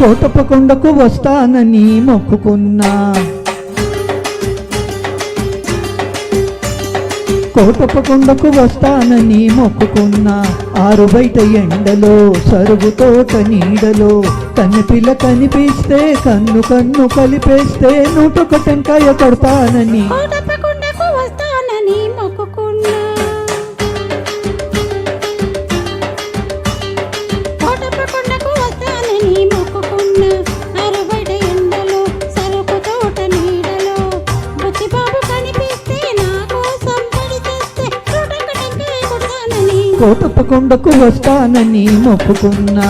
కోటప్పకొండకు వస్తానని మొక్కుకున్నా. కోటప్పకొండకు వస్తానని మొక్కుకున్నా. ఆరు బయట ఎండలో సరుగు తోట నీడలో. కన్నెపిల్ల కనిపిస్తే కన్ను కన్ను కలిపేస్తే నూటొక టెంకాయ కొడతానని. కొడతానని కోటప్పకొండకు వస్తానని మొక్కుకున్నా.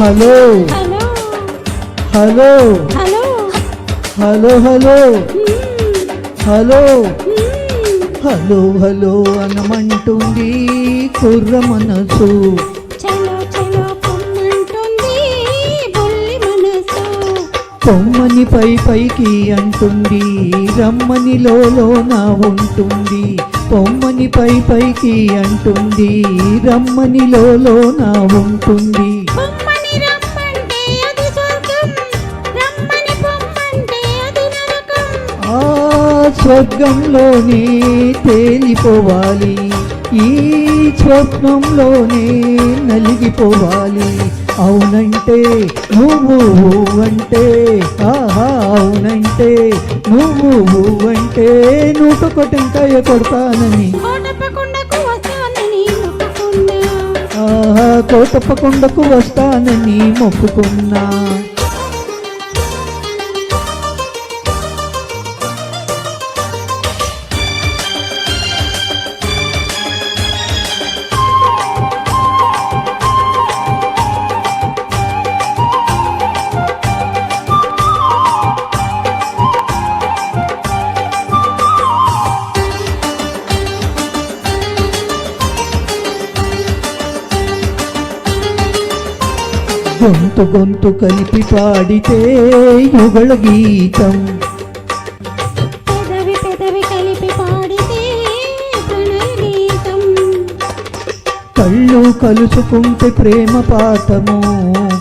Hello. Hello. Hello. Hello. Hello hello. Hello. అనమంటుంది కుర్ర మనసు. పొమ్మని పై పైకి అంటుంది రమ్మని లోన ఉంటుంది. పొమ్మని పై పైకి అంటుంది రమ్మని లోన ఉంటుంది. స్వర్గంలోనే తేలిపోవాలి. ఈ స్వప్నంలోనే నలిగిపోవాలి. అవునంటే నువ్వు అంటే ఆహా అవునంటే నువ్వు అంటే నూటొక టెంకాయ కొడతానని. ఆహా కోటప్పకొండకు వస్తానని మొక్కుకున్నా. గొంతు గొంతు కలిపి పాడితే యుగళ గీతం. పెదవి పెదవి కలిపి పాడితే ప్రణయ గీతం. కళ్ళు కలుసుకుంటే ప్రేమ పాఠము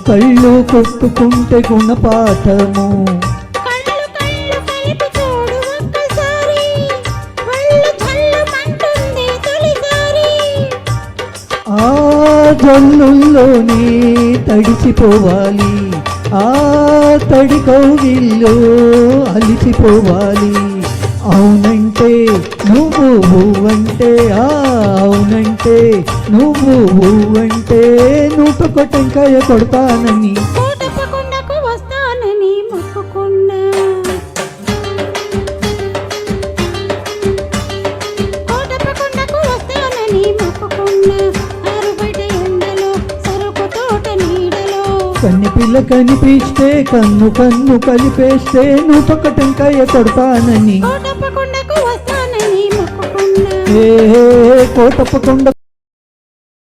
కళ్ళు కొట్టుకుంటే గుణపాఠము. జల్లుల్లోనే తడిసిపోవాలి. ఆ తడి కౌగిల్లో అలిసిపోవాలి. అవునంటే నువ్వు అంటే ఆ అవునంటే నువ్వు అంటే నూటొక టెంకాయ కొడతానని. వస్తానని మొక్కుకున్నా పిల్ల కనిపిస్తే కన్ను కన్ను కలిపేస్తే నూటొక టెంకాయ కొడతానని. కోటప్పకొండకు వస్తానని మొక్కుకున్నా. ఏ కోటప్పకొండ